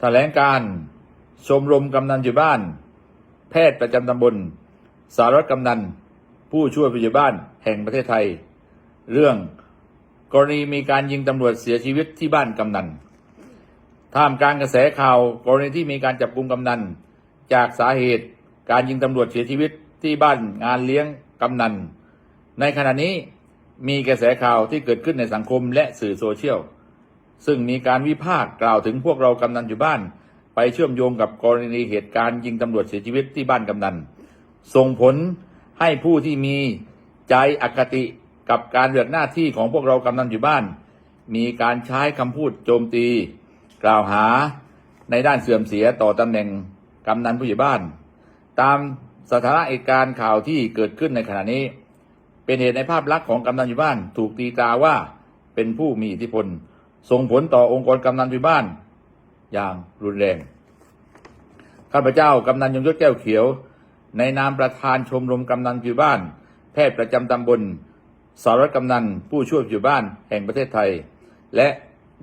แถลงการชมรมกำนันอยู่บ้าน แพทย์ประจำตำบล สารวัตรกำนัน ผู้ช่วยผู้ใหญ่บ้านแห่งประเทศไทย เรื่องกรณีมีการยิงตำรวจเสียชีวิตที่บ้านกำนัน ท่ามกลางกระแสข่าวกรณีที่มีการจับกลุมกำนัน จากสาเหตุการยิงตำรวจเสียชีวิตที่บ้านงานเลี้ยงกำนัน ในขณะนี้มีกระแสข่าวที่เกิดขึ้นในสังคมและสื่อโซเชียล ซึ่งมีการวิพากษ์กล่าวถึงพวกเรากำนันอยู่บ้าน ไปเชื่อมโยงกับกรณีเหตุการณ์ยิงตำรวจเสียชีวิตที่บ้านกำนัน ส่งผลให้ผู้ที่มีใจอคติกับการเลือกหน้าที่ของพวกเรากำนันอยู่บ้าน มีการใช้คำพูดโจมตี กล่าวหาในด้านเสื่อมเสียต่อตำแหน่งกำนันผู้ใหญ่บ้าน ตามสถานะเหตุการณ์ข่าวที่เกิดขึ้นในขณะนี้ เป็นเหตุในภาพลักษณ์ของกำนันอยู่บ้าน ถูกตีตราว่าเป็นผู้มีอิทธิพล ส่งผลต่อองค์กรกำนันอยู่บ้าน อย่างรุนแรง ข้าพเจ้ากำนันยงยศแก้วเขียว ในนามประธานชมรมกำนันอยู่บ้าน แพทย์ประจำตำบลสารวัตรกำนันผู้ช่วยอยู่บ้านแห่งประเทศไทย และ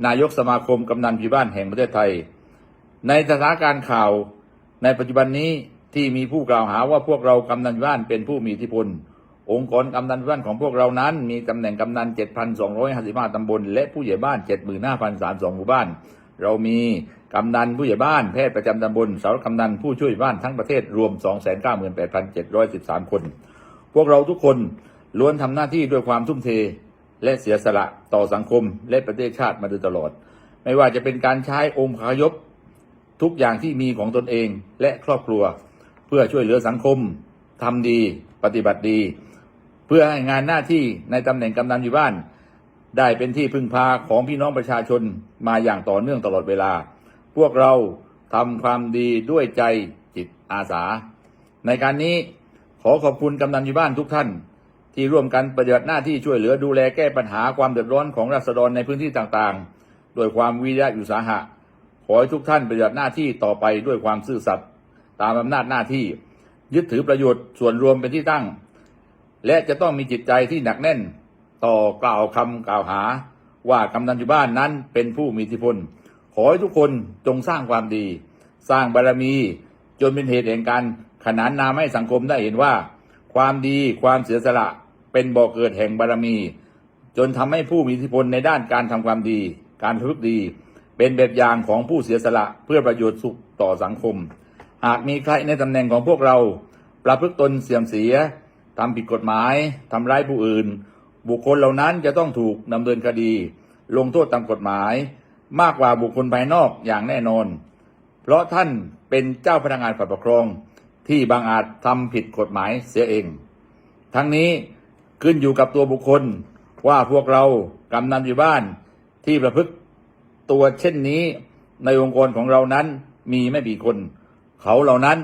นายกสมาคมกำนันอยู่บ้านแห่งประเทศไทย ในสถานการณ์ข่าวในปัจจุบันนี้ที่มีผู้กล่าวหาว่าพวกเรากำนันบ้านเป็นผู้มีอิทธิพล องค์กรกำนันอยู่บ้านของพวกเรานั้น มีตำแหน่งกำนัน 7,255ตำบล และผู้ใหญ่บ้าน 75,032หมู่บ้าน เรามีกำนันผู้ใหญ่บ้านแพทย์ประจำตำบลสารกำนันผู้ช่วยบ้านทั้งประเทศรวม 298,713 คน พวกเราทุกคนล้วนทำหน้าที่ด้วยความทุ่มเทและเสียสละต่อสังคมและประเทศชาติมาโดยตลอด ไม่ว่าจะเป็นการใช้องค์พยพทุกอย่างที่มีของตนเองและครอบครัว เพื่อช่วยเหลือสังคมทำดี ปฏิบัติดี เพื่อให้งานหน้าที่ในตำแหน่งกำนันอยู่บ้าน ได้เป็นที่พึ่งพาของพี่น้องประชาชนมาอย่างต่อเนื่องตลอดเวลา พวกเราทำความดีด้วยใจจิตอาสา ในการนี้ขอขอบคุณกำนันอยู่บ้านทุกท่าน ที่ร่วมกันปฏิบัติหน้าที่ช่วยเหลือดูแลแก้ปัญหาความเดือดร้อนของราษฎรในพื้นที่ต่างๆ ด้วยความวิริยะอุตสาหะ ขอให้ทุกท่านปฏิบัติหน้าที่ต่อไปด้วยความซื่อสัตย์ตามอำนาจหน้าที่ ยึดถือประโยชน์ส่วนรวมเป็นที่ตั้ง และจะต้องมีจิตใจที่หนักแน่น ต่อกล่าวคำกล่าวหา ว่ากำนันอยู่บ้านนั้นเป็นผู้มีอิทธิพล ขอให้ทุกคนจงสร้างความดี สร้างบารมี จนเป็นเหตุแห่งการขนานนามให้สังคมได้เห็นว่า ความดีความเสียสละเป็นบ่อกเกิดแห่งบารมี จนทำให้ผู้มีอิทธิพลในด้านการทำความดี การพฤติดี เป็นแบบอย่างของผู้เสียสละเพื่อประโยชน์สุขต่อสังคม หากมีใครในตำแหน่งของพวกเรา ประพฤติตนเสื่อมเสีย ทำผิดกฎหมายทำร้ายผู้อื่น บุคคลเหล่านั้นจะต้องถูกดำเนินคดี ลงโทษตามกฎหมาย มากกว่าบุคคลภายนอกอย่างแน่นอน เพราะท่านเป็นเจ้าพนักงานฝ่ายปกครอง ที่บางอาจทำผิดกฎหมายเสียเอง ทั้งนี้ขึ้นอยู่กับตัวบุคคลว่าพวกเรากำนันอยู่บ้านที่ประพฤติตัวเช่นนี้ในองค์กรของเรานั้นมีไม่กี่คน เขาเหล่านั้น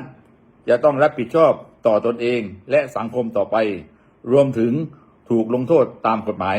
จะต้องรับผิดชอบ ต่อตนเองและสังคมต่อไป รวมถึงถูกลงโทษตามกฎหมาย